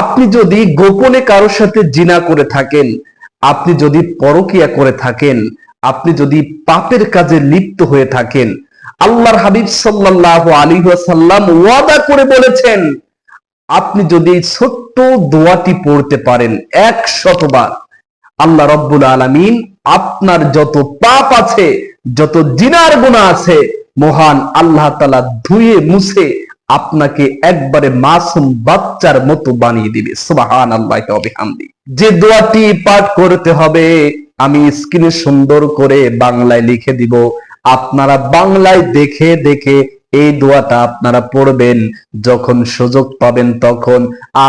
আপনি যদি গোপনে কারোর সাথে জিনা করে থাকেন, আপনি যদি পরকিয়া করে থাকেন, আপনি যদি পাপের কাজে লিপ্ত হয়ে থাকেন, আল্লাহর হাবিব সাল্লাল্লাহু আলাইহি ওয়াসাল্লাম ওয়াদা করে বলেছেন, আপনি যদি ছোট্ট দোয়াটি পড়তে পারেন এক শতবার আল্লাহ রব্বুল আলামিন আপনার যত পাপ আছে, যত জিনার গুণা আছে, মহান আল্লাহ তালা ধুয়ে মুছে আপনাকে একবারে মাসুম বাচ্চার মতো বানিয়ে দিবে। সুবাহান আল্লাহ বিহামদি। যে দোয়াটি পাঠ করতে হবে, আমি স্ক্রিনে সুন্দর করে বাংলায় লিখে দিব। আপনারা বাংলায় দেখে দেখে এই দোয়াটা আপনারা পড়বেন। যখন সুযোগ পাবেন তখন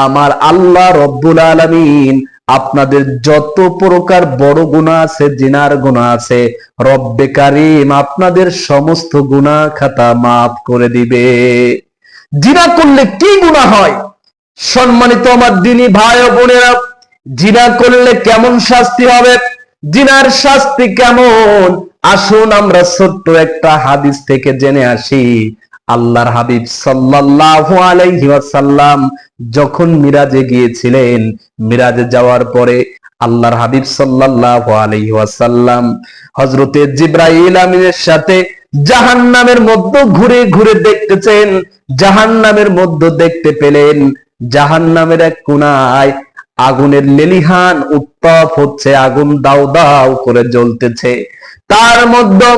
আমার আল্লাহ রব্বুল আলামিন আপনাদের যত প্রকার বড় গুণা আছে, জিনার গুণা আছে, রব্বে কারিম আপনাদের সমস্ত গুণা খাতা মাফ করে দিবে। জিনা করলে কি গুণা হয়? সম্মানিত আমার দিনী ভাই ও বোনেরা, জিনা করলে কেমন শাস্তি হবে? জিনার শাস্তি কেমন? আসুন আমরা ছোট্ট একটা হাদিস থেকে জেনে আসি। আল্লাহর হাবিব সাল্লাল্লাহু আলাইহি ওয়াসাল্লাম যখন মিরাজে গিয়েছিলেন, মিরাজে যাওয়ার পরে আল্লাহর হাবিব সাল্লাল্লাহু আলাইহি ওয়াসাল্লাম হযরতে জিব্রাইল আমিনের সাথে জাহান্নামের মধ্যে ঘুরে ঘুরে দেখতেছেন, জাহান্নামের মধ্যে দেখতে পেলেন জাহান্নামের এক কোনায় আগুনের লেলিহান উত্তাপ হচ্ছে, আগুন দাও দাও করে জ্বলতেছে। তার মধ্যে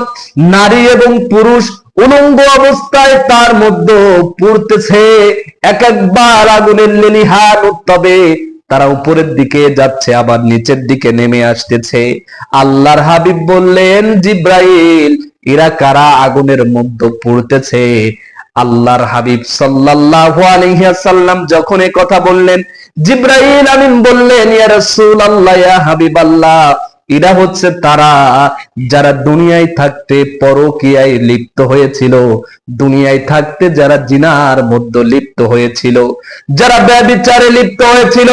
নারী এবং পুরুষ উলঙ্গ অবস্থায় তার মধ্যে পড়তেছে। এক একবার আগুনের লেলিহান উত্তাপে তারা উপরের দিকে যাচ্ছে, আবার নিচের দিকে নেমে আসতেছে। আল্লাহর হাবিব বললেন, জিব্রাইল এরা কারা আগুনের মধ্যে পড়তেছে? আল্লাহর হাবিব সাল্লাল্লাহু আলাইহি ওয়াসাল্লাম যখন এই কথা বললেন, জিব্রাইল আমিন বললেন, ইয়া রাসূলুল্লাহ, ইয়া হাবিবাল্লাহ, এরা হচ্ছে তারা যারা দুনিয়ায় থাকতে পরকীয়ায় লিপ্ত হয়েছিল। দুনিয়ায় থাকতে যারা জিনার মধ্যে লিপ্ত হয়েছিল, যারা ব্যবিচারে লিপ্ত হয়েছিল,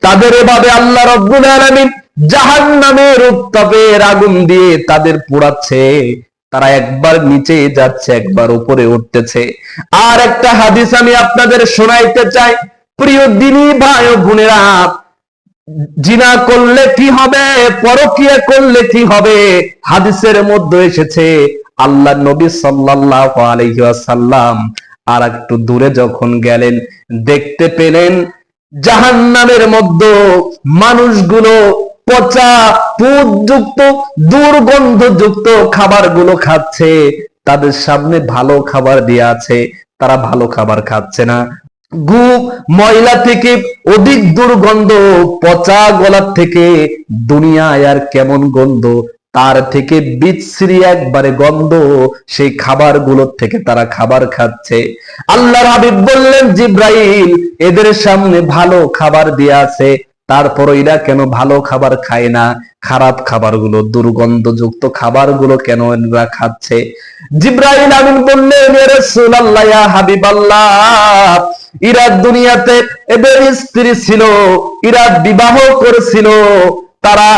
তাদের এভাবে আল্লাহ রব্বুল আলামিন জাহান্নামের উত্তাপের আগুন দিয়ে তাদের পোড়াচ্ছে। তারা একবার নিচে যাচ্ছে, একবার উপরে উঠতেছে। আর একটা হাদিস আমি আপনাদের শোনাইতে চাই। প্রিয় দিনী ভাই ও বোনেরা, জিনা করলে কি হবে, পরকিয়া করলে কি হবে? হাদিসের মধ্যে এসেছে আল্লাহ নবী সাল্লাল্লাহু আলাইহি ওয়াসাল্লাম আর একটু দূরে যখন গেলেন, দেখতে পেলেন জাহান্নামের মধ্যে মানুষগুলো পচা পুতযুক্ত দুর্গন্ধযুক্ত খাবারগুলো খাচ্ছে। তাদের সামনে ভালো খাবার দেয়া আছে, তারা ভালো খাবার খাচ্ছে না। গু, ময়লা থেকে অধিক দুর্গন্ধ, পচা গলার থেকে দুনিয়ায় আর কেমন গন্ধ? তার থেকে বিচ্ছিরি একবারে গন্ধ, সেই খাবারগুলোর থেকে তারা খাবার খাচ্ছে। আল্লাহর হাবিব বললেন, জিব্রাইল, এদের সামনে ভালো খাবার দিয়ে আছে। তারপর এরা কেন ভালো খাবার খায় না? খারাপ খাবারগুলো, দুর্গন্ধযুক্ত খাবারগুলো কেন এরা খাচ্ছে? জিব্রাইল আমিন বললেন রাসূলুল্লাহ হাবিবাল্লাহ, ইরা দুনিয়াতে এদের স্ত্রী ছিল, ইরা বিবাহ করেছিল তারা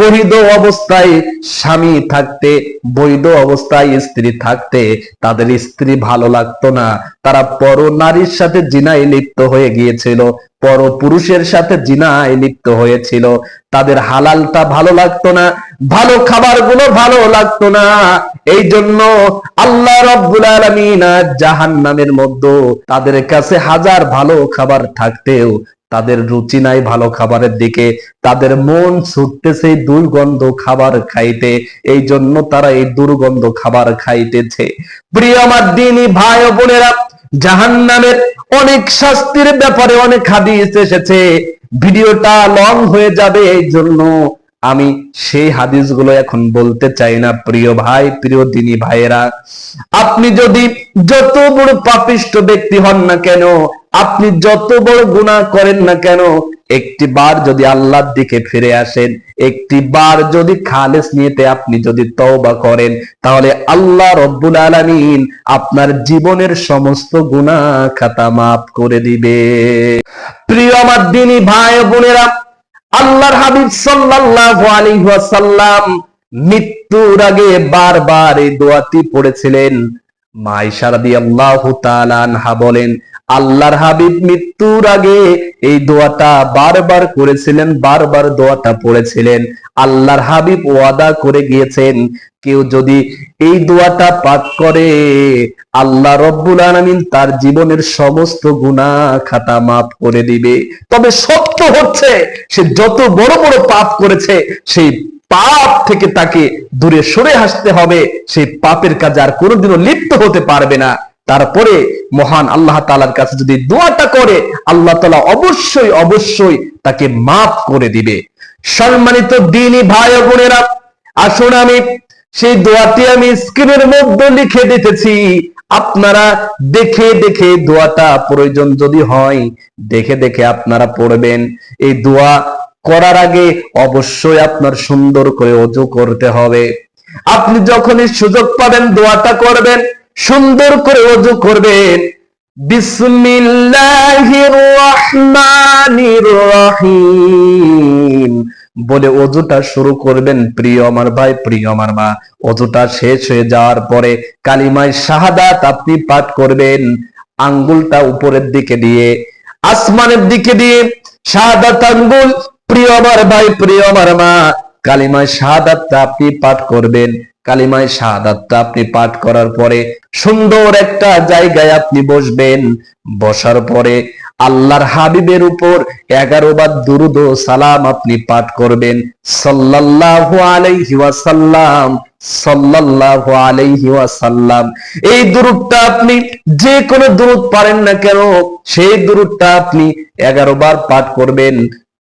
বৈধ অবস্থায় স্বামী থাকতে, বৈধ অবস্থায় স্ত্রী থাকতে তাদের স্ত্রী ভালো লাগতো না। তারা পর নারীর সাথে জিনায় লিপ্ত হয়ে গিয়েছিল, পর পুরুষের সাথে জিনায় লিপ্ত হয়েছিল। তাদের হালালটা ভালো লাগতো না, ভালো খাবারগুলো ভালো লাগতো না। এই জন্য আল্লাহ রব্বুল আলামিন জাহান্নামের মধ্যে তাদের কাছে হাজার ভালো খাবার থাকতেও তাদের রুচি নাই ভালো খাবারের দিকে, তাদের মন ছুটতেছে দুর্গন্ধ খাবার খাইতে, এই জন্য তারা এই দুর্গন্ধ খাবার খাইতেছে। প্রিয় আমার দিনই ভাই বোনেরা, জাহান্নামের অনেক শাস্তির ব্যাপারে অনেক হাদিস এসেছে। ভিডিওটা লং হয়ে যাবে এই জন্য আমি সেই হাদিসগুলো এখন বলতে চাই না, প্রিয় ভাই, প্রিয় দিনী ভাইয়েরা। আপনি যদি যত বড় পাপিষ্ট ব্যক্তি হন না কেন আপনি যত বড় গুনাহ করেন না কেন, একটি বার যদি আল্লাহর দিকে ফিরে আসেন, একটি বার যদি খালেস নিয়েতে আপনি যদি তওবা করেন, তাহলে আল্লাহ রব্বুল আলামিন আপনার জীবনের সমস্ত গুনাহ খাতা মাফ করে দিবে। প্রিয় আমার দিনী ভাই বোনেরা, আল্লাহর হাবিব সাল্লাল্লাহু আলাইহি ওয়াসাল্লাম মৃত্যুর আগে বারবার এই দোয়াটি পড়েছিলেন। মা আয়েশা রাদিয়াল্লাহু তাআলা আনহা বলেন আল্লাহর হাবিব মৃত্যুর আগে এই দোয়াটা বারবার করেছিলেন, বারবার দোয়াটা পড়েছিলেন। আল্লাহর হাবিব ওয়াদা করে গিয়েছেন, কেউ যদি এই দোয়াটা পাঠ করে, আল্লাহ রব্বুল আলামিন তার জীবনের সমস্ত গুনাহ খাতা মাফ করে দিবে। তবে সত্য হচ্ছে, সে যত বড় বড় পাপ করেছে, সেই পাপ থেকে তাকে দূরে সরে আসতে হবে। সেই পাপের কাজে আর কোনোদিনও লিপ্ত হতে পারবে না। তারপরে মহান আল্লাহ তালার কাছে যদি দোয়াটা করে, আল্লাহ তালা অবশ্যই অবশ্যই তাকে মাফ করে দিবে। সম্মানিত দিনী ভাই বোনেরা, আসুন আমি সেই দোয়াটি আমি স্ক্রিনের মধ্যে লিখে দিতেছি। আপনারা দেখে দেখে দোয়াটা প্রয়োজন যদি হয়, দেখে দেখে আপনারা পড়বেন। এই দোয়া করার আগে অবশ্যই আপনার সুন্দর করে অজু করতে হবে। আপনি যখনই সুযোগ পাবেন দোয়াটা করবেন সুন্দর করে অজু করবেন। বলে অজুটা শুরু করবেন প্রিয় আমার ভাই, প্রিয় আমার মা। অজুটা শেষ হয়ে যাওয়ার পরে কালিমায় শাহাদাত আপনি পাঠ করবেন। আঙ্গুলটা উপরের দিকে দিয়ে, আসমানের দিকে দিয়ে শাহাদাত আঙ্গুল। প্রিয় আমার ভাই, প্রিয় আমার মা, কালিমায় শাহাদাতটা আপনি পাঠ করবেন। কালিমায় শাহাদাতটা আপনি পাঠ করার পরে সুন্দর একটা জায়গায় আপনি বসবেন। বসার পরে আল্লাহর হাবিবের উপর এগারো বার দুরুদ সালাম আপনি পাঠ করবেন। সাল্লাল্লাহু আলাইহি ওয়াসাল্লাম, সাল্লাল্লাহু আলাইহি ওয়াসাল্লাম। এই দুরুদটা আপনি যে কোনো দুরুদ পারেন না কেন, সেই দুরুদটা আপনি এগারো বার পাঠ করবেন।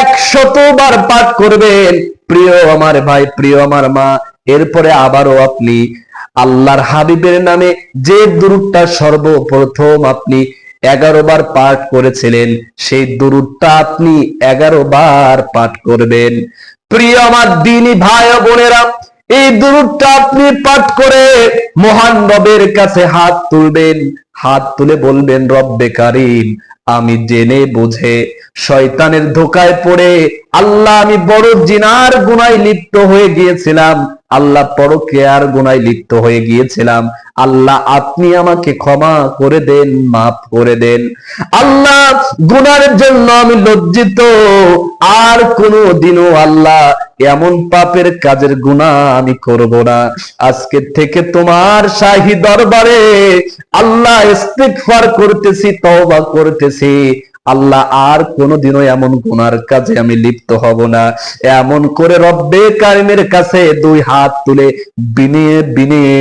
একশতবার পাঠ করবেন। প্রিয় আমার ভাই, প্রিয় আমার মা, এরপরে আবারও আপনি আল্লাহর হাবিবের নামে যে দুরুদটা সর্বপ্রথম আপনি এগারো বার পাঠ করেছিলেন, সেই দুরুদটা আপনি এগারো বার পাঠ করবেন। প্রিয় আমার দিনী ভাই বোনেরা এই দুরুদটা আপনি পাঠ করে মহান রবের কাছে হাত তুলবেন। হাত তুলে বলবেন, রব্বে কারিম, আমি জেনে বুঝে শয়তানের ধোকায় পড়ে আল্লাহ আমি বড় জিনার গুনায় লিপ্ত হয়ে গিয়েছিলাম। আল্লাহ পরকেয়ার গুনায় লিপ্ত হয়ে গিয়েছিলাম। আল্লাহ, আপনি আমাকে ক্ষমা করে দেন, মাফ করে দেন। আল্লাহ, গুনার জন্য আমি লজ্জিত। আর কোনো দিনও আল্লাহ, এমন পাপের কাজের গুণা আমি করব না। আজকে থেকে তোমার শাহী দরবারে আল্লাহ ইস্তিগফার করতেছি, তওবা করতেছি। আল্লাহ আর কোনোদিনও এমন গুনার কাজে আমি লিপ্ত হব না। এমন করে রব্বে কারিমের কাছে দুই হাত তুলে বিনিয়ে বিনিয়ে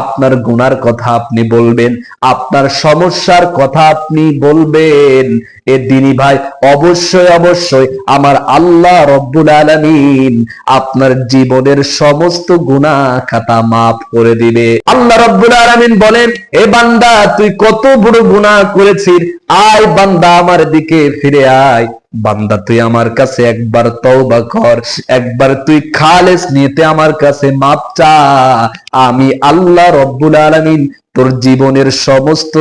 আপনার গুনার কথা আপনি বলবেন, আপনার সমস্যার কথা আপনি বলবেন। এ দিনী ভাই, অবশ্যই অবশ্যই আমার আল্লাহ রব্বুল আলামিন আপনার জীবনের সমস্ত গুনাহ খাতা মাফ করে দিবে। আল্লাহ রব্বুল আলামিন বলেন এ বান্দা, তুই কত বড় গুনাহ করেছিস? আয় বান্দা আমার দিকে ফিরে আয়। বান্দা, তুই আমার কাছে একবার তওবা কর। একবার তুই খালেস নিতে আমার কাছে মাপ চা। আমি আল্লাহ রব্বুল আলামিন তোর জীবনের সমস্ত